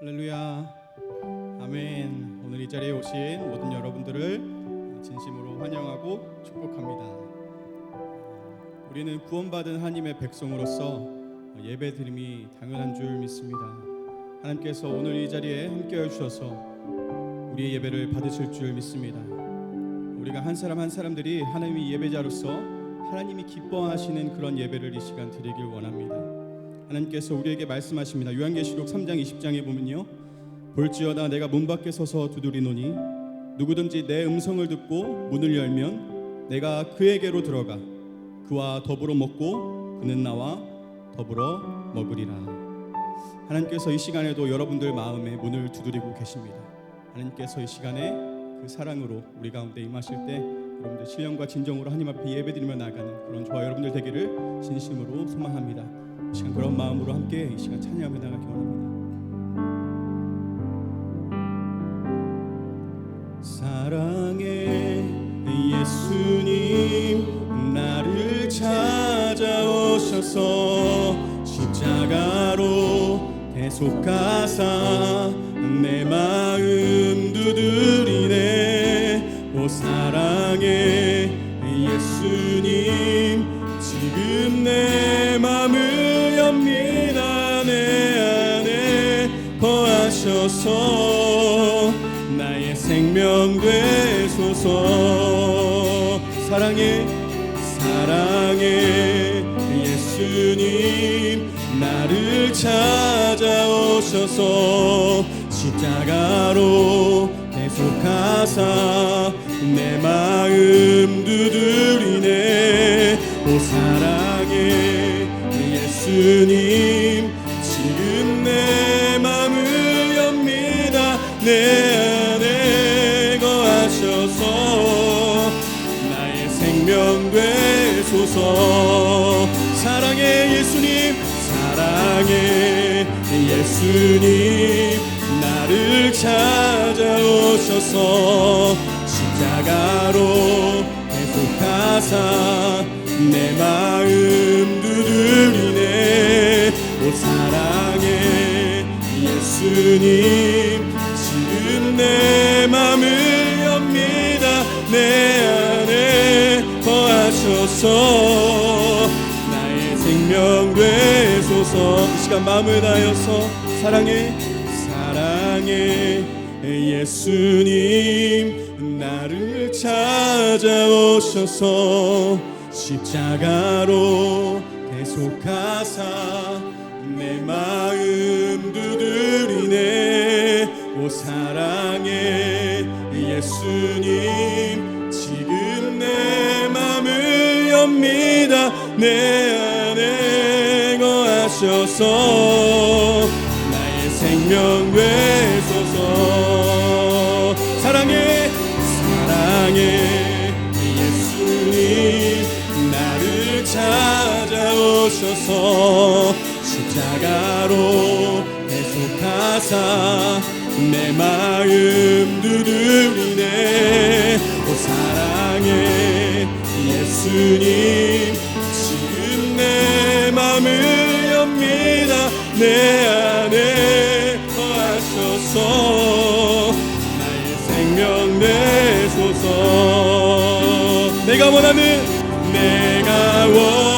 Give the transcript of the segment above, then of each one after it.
할렐루야. 아멘. 오늘 이 자리에 오신 모든 여러분들을 진심으로 환영하고 축복합니다. 우리는 구원받은 하나님의 백성으로서 예배 드림이 당연한 줄 믿습니다. 하나님께서 오늘 이 자리에 함께 해 주셔서 우리의 예배를 받으실 줄 믿습니다. 우리가 한 사람 한 사람들이 하나님의 예배자로서 하나님이 기뻐하시는 그런 예배를 이 시간 드리길 원합니다. 하나님께서 우리에게 말씀하십니다. 요한계시록 3장 20장에 보면요. 볼지어다 내가 문 밖에 서서 두드리노니 누구든지 내 음성을 듣고 문을 열면 내가 그에게로 들어가 그와 더불어 먹고 그는 나와 더불어 먹으리라. 하나님께서 이 시간에도 여러분들 마음에 문을 두드리고 계십니다. 하나님께서 이 시간에 그 사랑으로 우리 가운데 임하실 때 여러분들 신령과 진정으로 하나님 앞에 예배드리며 나가는 그런 저와 여러분들 되기를 진심으로 소망합니다. 이 시간 그런 마음으로 함께 이 시간 찬양하며 나가기 원합니다. 사랑의 예수님 나를 찾아오셔서 십자가로 대속하사 내 마음 두드리네 오 사랑의 예수님 지금 내 마음을 거하셔서. 나의 생명 되소서. 사랑의 사랑의 예수님 나를 찾아오셔서 십자가로 대속하사 내 마음 두드리네. 오 사랑의 예수님 지금 내 내 거하셔서 나의 생명 되소서. 사랑의 예수님 사랑의 예수님. 나를 찾아오셔서 십자가로 대속하사 내 마음 두드리네. 오 사랑의 예수님 내 맘을 엽니다. 내 안에 거하셔서. 나의 생명 되소서. 이 시간 마음을 다하여서 사랑의 사랑의 예수님 나를 찾아오셔서 십자가로 대속하사 내 마음 두드리네 오 사랑의 예수님. 지금 내 맘을 엽니다. 내 안에 거하셔서 나의 생명 되소서. 사랑의 사랑의 예수님. 나를 찾아오셔서 십자가로 대속하사 내 마음 두드리네. 오 사랑의 예수님. 지금 내 맘을 엽니다. 내 안에 거하셔서 나의 생명 내소서. 내가 원하는 내가 원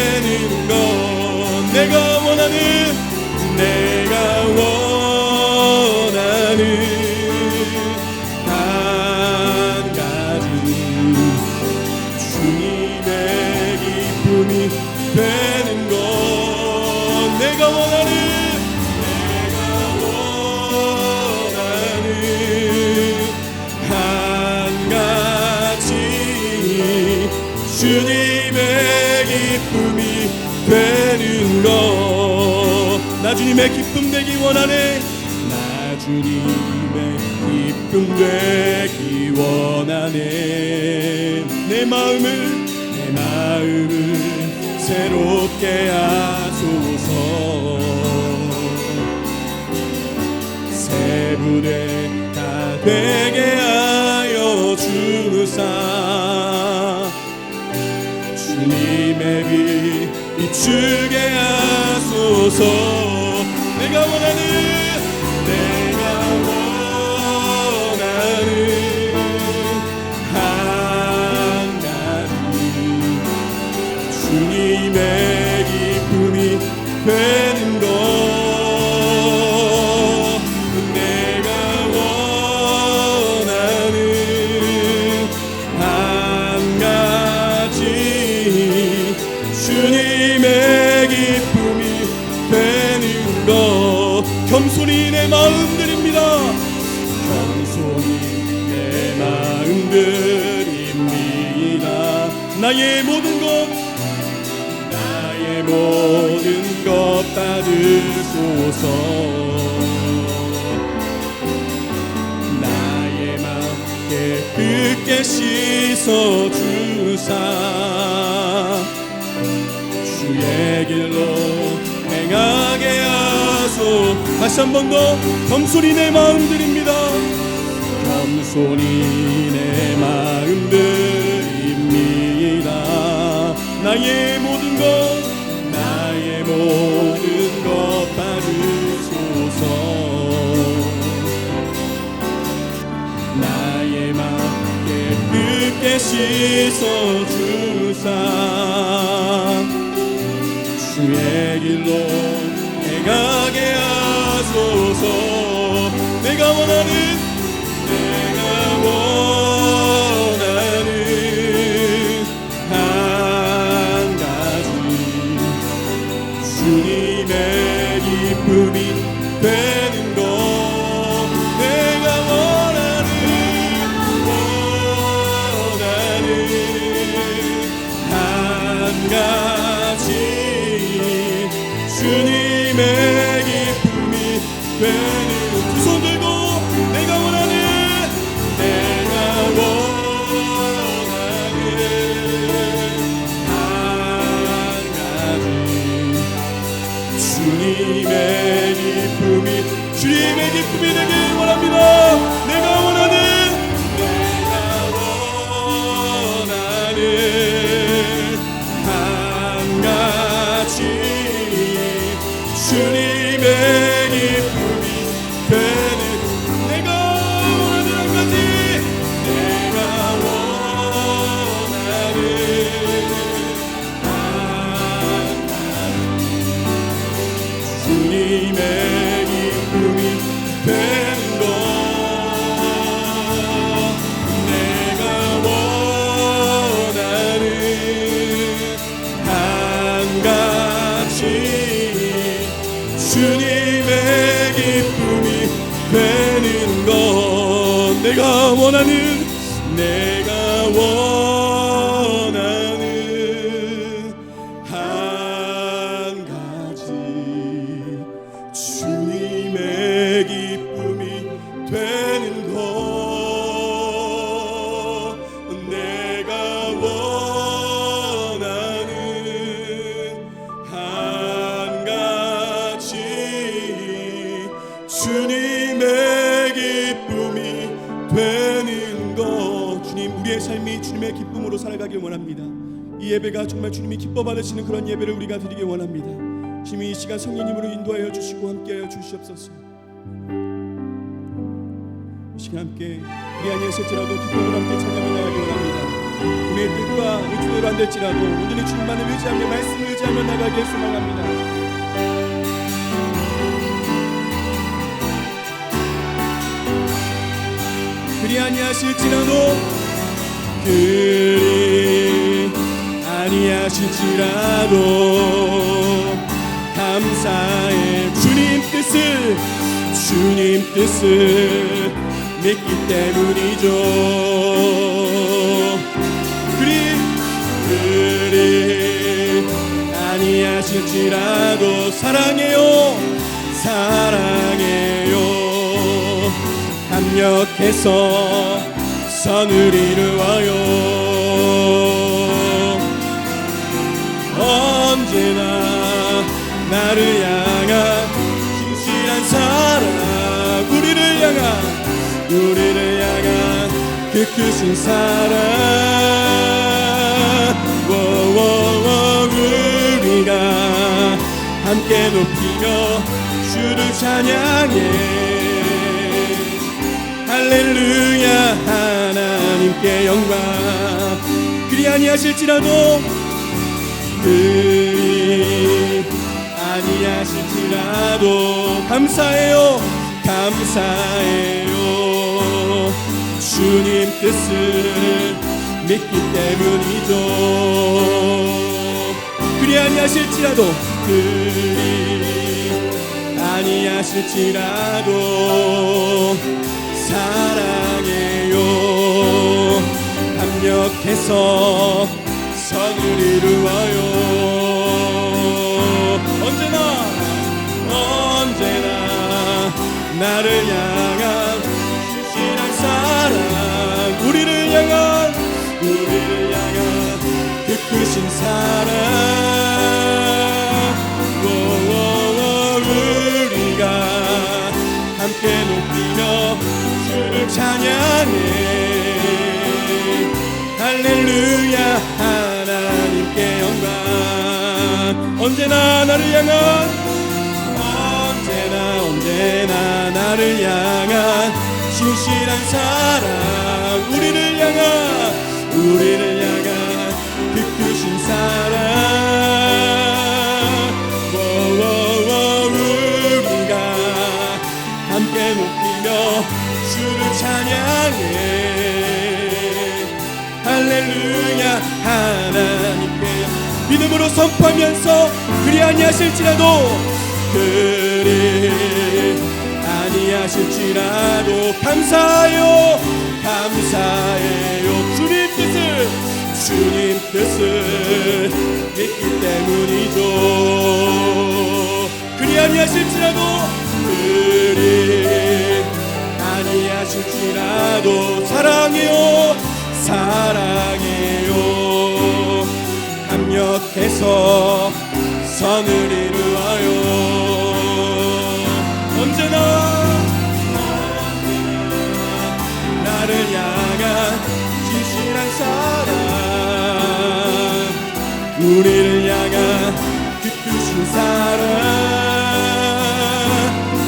주님의 기쁨이 되는 것나 주님의 기쁨 되기 원하네. 나 주님의 기쁨 되기 원하네. 내 마음을 내 마음을 새롭게 하소서. 새 부대 다 되게 하여 주사 빛 비추게 하소서. 내가 원하는 내가 원하는 한 가지. 주님의 기쁨이 되는 것. 기쁨이 되는 것 겸손히 내 마음 드립니다. 겸손히 내 마음 드립니다. 나의 모든 것 나의 모든 것 받으소서. 나의 맘 깨끗게 씻어 주사. 주의 길로 행하게 하소. 다시 한 번 더 겸손히 내 마음 드립니다. 겸손히 내 마음 드립니다. 나의 모든 것 나의 모든 것 받으소서. 나의 맘 깨끗게 씻어 주사 주의 길로 행하게 하소서. 내가 원하는 내가 원하는 내 예배가 정말 주님이 기뻐 받으시는 그런 예배를 우리가 드리길 원합니다. 주님 이 시간 성령님으로 인도하여 주시고 함께하여 주시옵소서. 이 시간 함께 우리 안에서지라도 기쁨으로 함께 찬양을 나가기 원합니다. 우리의 뜻과 의지대로 안 될지라도 온전히 주님만을 의지하며 말씀을 의지하며 나가기를 소망합니다. 그리 아니하실지라도 그리 아니하실지라도 감사해 주님 뜻을 주님 뜻을 믿기 때문이죠. 그리 그리 아니하실지라도 사랑해요 사랑해요. 한 합력해서 선을 이루어요 나 나를 향한 진실한 사랑. 우리를 향한 우리를 향한 그 크신 사랑. 워워워 우리가 함께 높이며 주를 찬양해. 할렐루야 하나님께 영광. 그리 아니하실지라도 그리 아니하실지라도 감사해요. 감사해요. 주님 뜻을 믿기 때문이죠. 그리 아니하실지라도 그리 아니하실지라도 사랑해요. 합력해서 선을 이루어요 나를 향한 신실한 사랑. 우리를 향한 우리를 향한 그 크신 사랑. 워워워 우리가 함께 높이며 주를 찬양해. 할렐루야 하나님께 영광. 언제나 나를 향한 언제나 나를 향한 신실한 사랑. 우리를 향한 우리를 향한 그 크신 사랑. 워워워 우리가 함께 높이며 주를 찬양해. 할렐루야 하나님께 믿음으로 선포하면서 그리 아니하실지라도 그리 아니하실지라도 감사해요. 감사해요. 주님 뜻을 주님 뜻을 믿기 때문이죠. 그리 아니하실지라도 그리 아니하실지라도 사랑해요. 사랑해요. 합력해서 선을 이루 사랑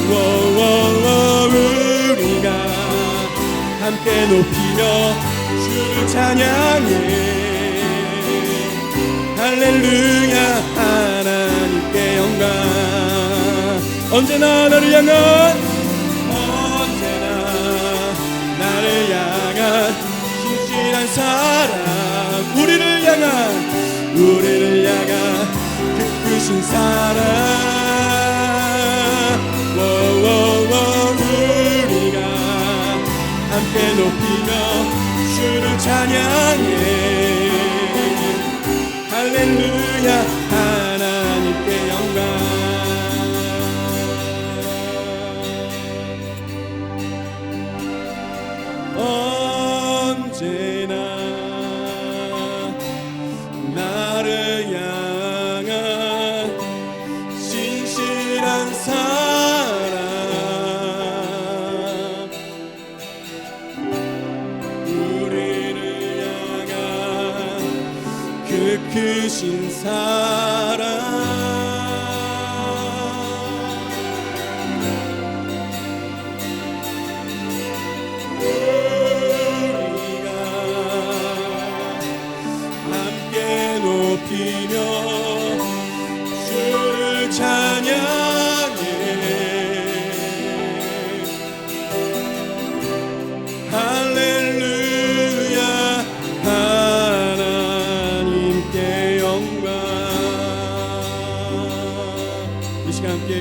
워워워 우리가 함께 높이며 주를 찬양해. 할렐루야 하나님께 영광. 언제나 나를 향한 언제나 나를 향한 신실한 사랑. 우리를 향한 우리를 향한 그 크신 사랑. 워워워 우리가 함께 높이며 주를 찬양해. 할렐루야 그 크신 사랑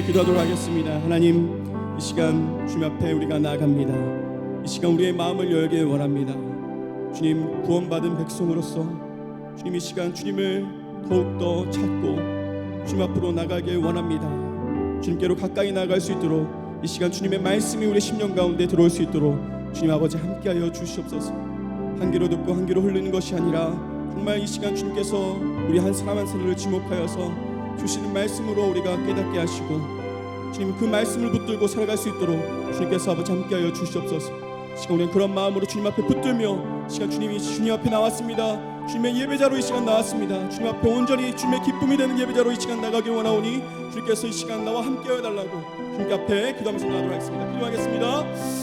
기도하도록 하겠습니다. 하나님 이 시간 주님 앞에 우리가 나아갑니다. 이 시간 우리의 마음을 열길 원합니다. 주님 구원받은 백성으로서 주님 이 시간 주님을 더욱더 찾고 주님 앞으로 나가길 원합니다. 주님께로 가까이 나갈 수 있도록 이 시간 주님의 말씀이 우리 심령 가운데 들어올 수 있도록 주님 아버지 함께하여 주시옵소서. 한 귀로 듣고 한 귀로 흘리는 것이 아니라 정말 이 시간 주님께서 우리 한 사람 한 사람을 지목하여서 주시는 말씀으로 우리가 깨닫게 하시고 주님 그 말씀을 붙들고 살아갈 수 있도록 주님께서 아버지 함께하여 주시옵소서. 시간 우리는 그런 마음으로 주님 앞에 붙들며 시간 주님이 주님 앞에 나왔습니다. 주님의 예배자로 이 시간 나왔습니다. 주님 앞에 온전히 주님의 기쁨이 되는 예배자로 이 시간 나가기 원하오니 주님께서 이 시간 나와 함께하여 달라고 주님 앞에 기도하면서 나가도록 하겠습니다. 기도하겠습니다.